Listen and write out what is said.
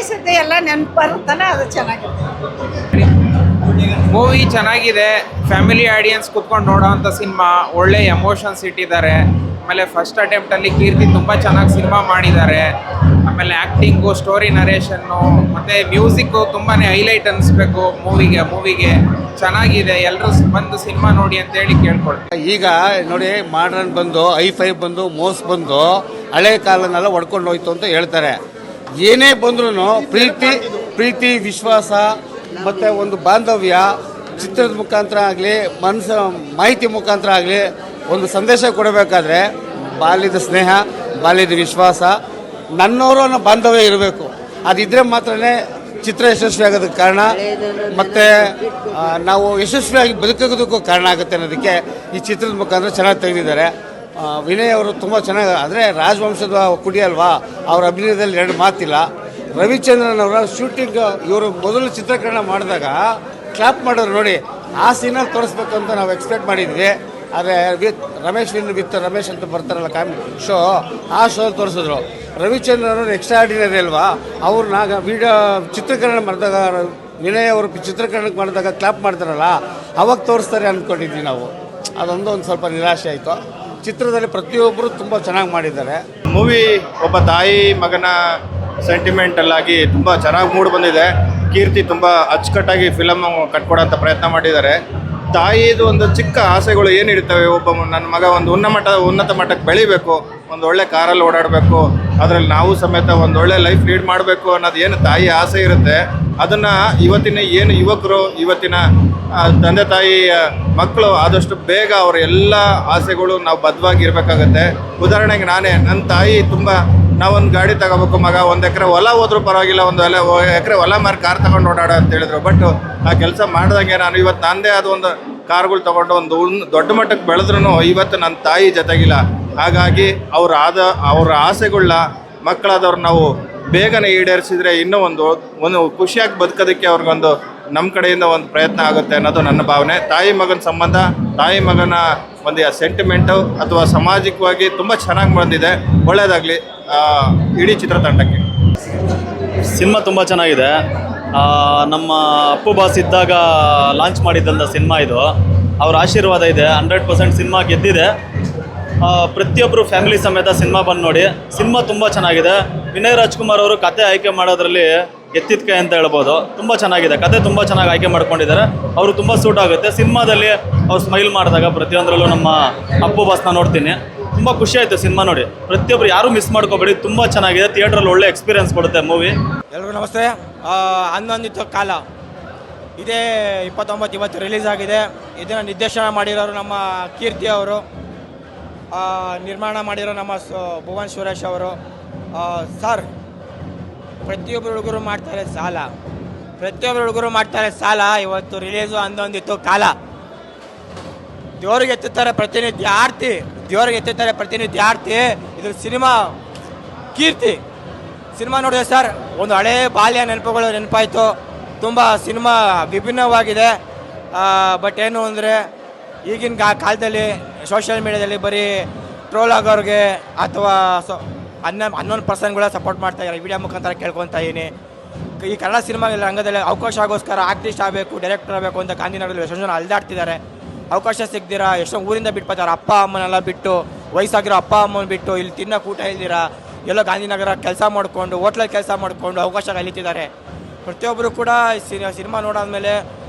ವಯಸ್ಸಿದ್ದು ಎಲ್ಲ ನೆನಪು ಬರುತ್ತಲ್ಲ ಅದು ಚೆನ್ನಾಗಿರುತ್ತೆ. ಮೂವಿ ಚೆನ್ನಾಗಿದೆ. ಫ್ಯಾಮಿಲಿ ಆಡಿಯನ್ಸ್ ಕುತ್ಕೊಂಡು ನೋಡೋವಂಥ ಸಿನಿಮಾ ಒಳ್ಳೆ ಎಮೋಷನ್ಸ್ ಇಟ್ಟಿದ್ದಾರೆ. ಆಮೇಲೆ ಫಸ್ಟ್ ಅಟೆಂಪ್ಟಲ್ಲಿ ಕೀರ್ತಿ ತುಂಬ ಚೆನ್ನಾಗಿ ಸಿನಿಮಾ ಮಾಡಿದ್ದಾರೆ. ಆಮೇಲೆ ಆ್ಯಕ್ಟಿಂಗು ಸ್ಟೋರಿ ನರೇಷನ್ನು ಮತ್ತು ಮ್ಯೂಸಿಕ್ಕು ತುಂಬಾ ಹೈಲೈಟ್ ಅನಿಸ್ಬೇಕು ಮೂವಿಗೆ ಮೂವಿಗೆ ಚೆನ್ನಾಗಿದೆ. ಎಲ್ಲರೂ ಬಂದು ಸಿನಿಮಾ ನೋಡಿ ಅಂತೇಳಿ ಕೇಳ್ಕೊಳ್ತೀವಿ ಈಗ ನೋಡಿ ಮಾಡ್ರನ್ ಬಂದು ಐ ಫೈ ಬಂದು ಮೋಸ್ ಬಂದು ಹಳೆ ಕಾಲನೆಲ್ಲ ಹೊಡ್ಕೊಂಡು ಹೋಯ್ತು ಅಂತ ಹೇಳ್ತಾರೆ. ಏನೇ ಬಂದ್ರೂ ಪ್ರೀತಿ ಪ್ರೀತಿ, ವಿಶ್ವಾಸ, ಮತ್ತು ಒಂದು ಬಾಂಧವ್ಯ, ಚಿತ್ರದ ಮುಖಾಂತರ ಆಗಲಿ ಮನಸ್ಸು ಮಾಹಿತಿ ಮುಖಾಂತರ ಆಗಲಿ, ಒಂದು ಸಂದೇಶ ಕೊಡಬೇಕಾದ್ರೆ ಬಾಲ್ಯದ ಸ್ನೇಹ, ಬಾಲ್ಯದ ವಿಶ್ವಾಸ ನನ್ನವರು ಅನ್ನೋ ಬಾಂಧವ್ಯ ಇರಬೇಕು. ಅದಿದ್ರೆ ಮಾತ್ರನೇ ಚಿತ್ರ ಯಶಸ್ವಿ ಆಗೋದಕ್ಕೆ ಕಾರಣ. ಮತ್ತು ನಾವು ಯಶಸ್ವಿಯಾಗಿ ಬದುಕೋದಕ್ಕೂ ಕಾರಣ ಆಗುತ್ತೆ ಅನ್ನೋದಕ್ಕೆ ಈ ಚಿತ್ರದ ಮುಖಾಂತರ ಚೆನ್ನಾಗಿ ತೆಗೆದಿದ್ದಾರೆ. ವಿನಯ್ ಅವರು ತುಂಬ ಚೆನ್ನಾಗಿ ಅಂದರೆ ರಾಜವಂಶದ ಕುಡಿ ಅಲ್ವಾ? ಅವ್ರ ಅಭಿನಯದಲ್ಲಿ ಎರಡು ಮಾತಿಲ್ಲ. ರವಿಚಂದ್ರನ್ ಅವರ ಶೂಟಿಂಗ್ ಇವರು ಮೊದಲು ಚಿತ್ರೀಕರಣ ಮಾಡಿದಾಗ ಕ್ಲಾಪ್ ಮಾಡೋರು ನೋಡಿ. ಆ ಸೀನಲ್ಲಿ ತೋರಿಸ್ಬೇಕು ಅಂತ ನಾವು ಎಕ್ಸ್ಪೆಕ್ಟ್ ಮಾಡಿದ್ವಿ. ಆದರೆ with Ramesh win with Ramesh ಅಂತ ಬರ್ತಾರಲ್ಲ ಕಾಮಿ ಶೋ ಆ ಶೋ ತೋರಿಸಿದ್ರು. ರವಿಚಂದ್ರನ್ ಅವರು ಎಕ್ಸ್ಟ್ರಾ ಆರ್ಡಿನರಿ ಅಲ್ವಾ ನಾಗ ವಿಡಿಯೋ ಚಿತ್ರೀಕರಣ ಮಾಡಿದಾಗ, ವಿನಯ್ ಅವರು ಚಿತ್ರೀಕರಣಕ್ಕೆ ಮಾಡಿದಾಗ ಕ್ಲಾಪ್ ಮಾಡ್ತಾರಲ್ಲ, ಅವಾಗ ತೋರಿಸ್ತಾರೆ ಅಂದ್ಕೊಂಡಿದ್ವಿ ನಾವು. ಅದೊಂದು ಒಂದು ಸ್ವಲ್ಪ ನಿರಾಶೆ ಆಯಿತು. ಚಿತ್ರದಲ್ಲಿ ಪ್ರತಿಯೊಬ್ಬರು ತುಂಬ ಚೆನ್ನಾಗಿ ಮಾಡಿದ್ದಾರೆ. ಮೂವಿ ಒಬ್ಬ ತಾಯಿ ಮಗನ ಸೆಂಟಿಮೆಂಟಲ್ ಆಗಿ ತುಂಬ ಚೆನ್ನಾಗಿ ಮೂಡ್ ಬಂದಿದೆ. ಕೀರ್ತಿ ತುಂಬ ಅಚ್ಚುಕಟ್ಟಾಗಿ ಫಿಲಮ್ ಕಟ್ಕೊಡೋಂಥ ಪ್ರಯತ್ನ ಮಾಡಿದ್ದಾರೆ. ತಾಯಿದು ಒಂದು ಚಿಕ್ಕ ಆಸೆಗಳು ಏನಿರ್ತವೆ ಒಬ್ಬ ನನ್ನ ಮಗ ಒಂದು ಉನ್ನಮಟ್ಟ ಉನ್ನತ ಮಟ್ಟಕ್ಕೆ ಬೆಳಿಬೇಕು, ಒಂದು ಒಳ್ಳೆ ಕಾರಲ್ಲಿ ಓಡಾಡಬೇಕು, ಅದರಲ್ಲಿ ನಾವು ಸಮೇತ ಒಂದು ಒಳ್ಳೆ ಲೈಫ್ ಲೀಡ್ ಮಾಡಬೇಕು ಅನ್ನೋದು ಏನು ತಾಯಿ ಆಸೆ ಇರುತ್ತೆ. ಅದನ್ನು ಇವತ್ತಿನ ಏನು ಯುವಕರು, ಇವತ್ತಿನ ತಂದೆ ತಾಯಿ ಮಕ್ಕಳು ಆದಷ್ಟು ಬೇಗ ಅವರ ಎಲ್ಲ ಆಸೆಗಳು ನಾವು ಬದ್ಧವಾಗಿ ಇರಬೇಕಾಗತ್ತೆ. ಉದಾಹರಣೆಗೆ ನಾನೇ ನನ್ನ ತಾಯಿ ತುಂಬ, ನಾವೊಂದು ಗಾಡಿ ತಗೋಬೇಕು ಮಗ, ಒಂದು ಎಕರೆ ಹೊಲ ಹೋದ್ರೂ ಪರವಾಗಿಲ್ಲ, ಒಂದು ಹೊಲ ಎಕರೆ ಹೊಲ ಮಾರಿ ಕಾರ್ ತಗೊಂಡು ಓಡಾಡ ಅಂತ ಹೇಳಿದ್ರು. ಬಟ್ ಆ ಕೆಲಸ ಮಾಡಿದಂಗೆ ನಾನು ಇವತ್ತು ನನ್ನದೇ ಆದ ಒಂದು ಕಾರ್ಗಳು ತಗೊಂಡು ಒಂದು ದೊಡ್ಡ ಮಟ್ಟಕ್ಕೆ ಬೆಳೆದ್ರೂ ಇವತ್ತು ನನ್ನ ತಾಯಿ ಜೊತೆಗಿಲ್ಲ. ಹಾಗಾಗಿ ಅವ್ರ ಆದ, ಅವರ ಆಸೆಗಳನ್ನ ಮಕ್ಕಳಾದವ್ರು ನಾವು ಬೇಗನೆ ಈಡೇರಿಸಿದ್ರೆ ಇನ್ನೂ ಒಂದು ಒಂದು ಖುಷಿಯಾಗಿ ಬದುಕೋದಕ್ಕೆ ಅವ್ರಿಗೊಂದು ನಮ್ಮ ಕಡೆಯಿಂದ ಒಂದು ಪ್ರಯತ್ನ ಆಗುತ್ತೆ ಅನ್ನೋದು ನನ್ನ ಭಾವನೆ. ತಾಯಿ ಮಗನ ಸಂಬಂಧ, ತಾಯಿ ಮಗನ ಒಂದು ಸೆಂಟಿಮೆಂಟು ಅಥವಾ ಸಾಮಾಜಿಕವಾಗಿ ತುಂಬ ಚೆನ್ನಾಗಿ ಬಂದಿದೆ. ಒಳ್ಳೆಯದಾಗಲಿ ಇಡೀ ಚಿತ್ರತಂಡಕ್ಕೆ. ಸಿನಿಮಾ ತುಂಬ ಚೆನ್ನಾಗಿದೆ. ನಮ್ಮ ಅಪ್ಪು ಬಾಸ್ ಇದ್ದಾಗ ಲಾಂಚ್ ಮಾಡಿದ್ದಂಥ ಸಿನಿಮಾ ಇದು. ಅವ್ರ ಆಶೀರ್ವಾದ ಇದೆ ಹಂಡ್ರೆಡ್ ಪರ್ಸೆಂಟ್ ಸಿನಿಮಾ ಗೆದ್ದಿದೆ. ಪ್ರತಿಯೊಬ್ಬರು ಫ್ಯಾಮಿಲಿ ಸಮೇತ ಸಿನಿಮಾ ಬಂದು ನೋಡಿ, ಸಿನಿಮಾ ತುಂಬ ಚೆನ್ನಾಗಿದೆ. ವಿನಯ್ ರಾಜ್ಕುಮಾರ್ ಅವರು ಕತೆ ಆಯ್ಕೆ ಮಾಡೋದ್ರಲ್ಲಿ ಎತ್ತಿದ ಕೈ ಅಂತ ಹೇಳ್ಬೋದು. ತುಂಬ ಚೆನ್ನಾಗಿದೆ. ಕತೆ ತುಂಬ ಚೆನ್ನಾಗಿ ಆಯ್ಕೆ ಮಾಡ್ಕೊಂಡಿದ್ದಾರೆ. ಅವರು ತುಂಬ ಸೂಟ್ ಆಗುತ್ತೆ. ಸಿನಿಮಾದಲ್ಲಿ ಅವ್ರು ಸ್ಮೈಲ್ ಮಾಡಿದಾಗ ಪ್ರತಿಯೊಂದರಲ್ಲೂ ನಮ್ಮ ಅಪ್ಪು ಬಾಸ್ನ ನೋಡ್ತೀನಿ. ತುಂಬ ಖುಷಿ ಆಯಿತು ಸಿನಿಮಾ ನೋಡಿ. ಪ್ರತಿಯೊಬ್ಬರು ಯಾರೂ ಮಿಸ್ ಮಾಡ್ಕೋಬೇಡಿ. ತುಂಬ ಚೆನ್ನಾಗಿದೆ. ಥಿಯೇಟ್ರಲ್ಲಿ ಒಳ್ಳೆ ಎಕ್ಸ್ಪೀರಿಯನ್ಸ್ ಕೊಡುತ್ತೆ ಮೂವಿ ಎಲ್ರಿಗೂ ನಮಸ್ತೆ. ಹನ್ನೊಂದು ಹನ್ನೊಂದಿತ್ತು ಕಾಲ. ಇದೇ ಇಪ್ಪತ್ತೊಂಬತ್ತು ಇವತ್ತು ರಿಲೀಸ್ ಆಗಿದೆ. ಇದನ್ನು ನಿರ್ದೇಶನ ಮಾಡಿರೋರು ನಮ್ಮ ಕೀರ್ತಿ ಅವರು ನಿರ್ಮಾಣ ಮಾಡಿರೋ ನಮ್ಮ ಭುವನ್ ಸುರೇಶ್ ಅವರು ಸರ್, ಪ್ರತಿಯೊಬ್ಬರು ಹುಡುಗರು ಮಾಡ್ತಾರೆ ಸಾಲ. ಪ್ರತಿಯೊಬ್ಬರು ಹುಡುಗರು ಮಾಡ್ತಾರೆ ಸಾಲ, ಇವತ್ತು ರಿಲೀಸು ಅಂದೊಂದಿತ್ತು ಕಾಲ. ದೇವ್ರಿಗೆ ಎತ್ತುತ್ತಾರೆ ಪ್ರತಿನಿತ್ಯ ಆರ್ತಿ, ದೇವ್ರಿಗೆ ಎತ್ತುತ್ತಾರೆ ಪ್ರತಿನಿತ್ಯ ಆರ್ತಿ. ಇದು ಸಿನಿಮಾ ಕೀರ್ತಿ. ಸಿನಿಮಾ ನೋಡಿದೆ ಸರ್, ಒಂದು ಹಳೇ ಬಾಲ್ಯ ನೆನಪುಗಳು ನೆನಪಾಯಿತು. ತುಂಬ ಸಿನಿಮಾ ವಿಭಿನ್ನವಾಗಿದೆ. ಬಟ್ ಏನು ಅಂದರೆ, ಈಗಿನ ಕಾಲದಲ್ಲಿ ಸೋಷಿಯಲ್ ಮೀಡಿಯಾದಲ್ಲಿ ಬರೀ ಟ್ರೋಲ್ ಆಗೋರಿಗೆ ಅಥವಾ ಸೊ ಅನ್ನ ಹನ್ನೊಂದು ಪರ್ಸೆಂಟ್ಗಳ ಸಪೋರ್ಟ್ ಮಾಡ್ತಾ ಇದ್ದಾರೆ. ವಿಡಿಯೋ ಮುಖಾಂತರ ಕೇಳ್ಕೊತಾ ಇದೀನಿ ಈ ಕನ್ನಡ ಸಿನಿಮಾ ರಂಗದಲ್ಲಿ ಅವಕಾಶಗೋಸ್ಕರ ಆರ್ಟಿಸ್ಟ್ ಆಗಬೇಕು ಡೈರೆಕ್ಟರ್ ಆಗಬೇಕು ಅಂತ ಗಾಂಧಿನಗರದಲ್ಲಿ ಎಷ್ಟೊಂದು ಜನ ಅಲ್ದಾಡ್ತಿದ್ದಾರೆ. ಅವಕಾಶ ಸಿಗ್ದಿರಾ? ಎಷ್ಟೊಂದು ಊರಿಂದ ಬಿಟ್ಬಿಡ್ತಾರೆ ಅಪ್ಪ ಅಮ್ಮನೆಲ್ಲ ಬಿಟ್ಟು, ವಯಸ್ಸಾಗಿರೋ ಅಪ್ಪ ಅಮ್ಮನ ಬಿಟ್ಟು ಇಲ್ಲಿ ತಿನ್ನೋ ಊಟ ಇಲ್ದಿರಾ? ಎಲ್ಲೋ ಗಾಂಧಿನಗರ ಕೆಲಸ ಮಾಡಿಕೊಂಡು, ಹೋಟ್ಲಲ್ಲಿ ಕೆಲಸ ಮಾಡಿಕೊಂಡು ಅವಕಾಶ ಕಲಿತಿದ್ದಾರೆ. ಪ್ರತಿಯೊಬ್ಬರು ಕೂಡ ಸಿನಿಮಾ ನೋಡಾದ್ಮೇಲೆ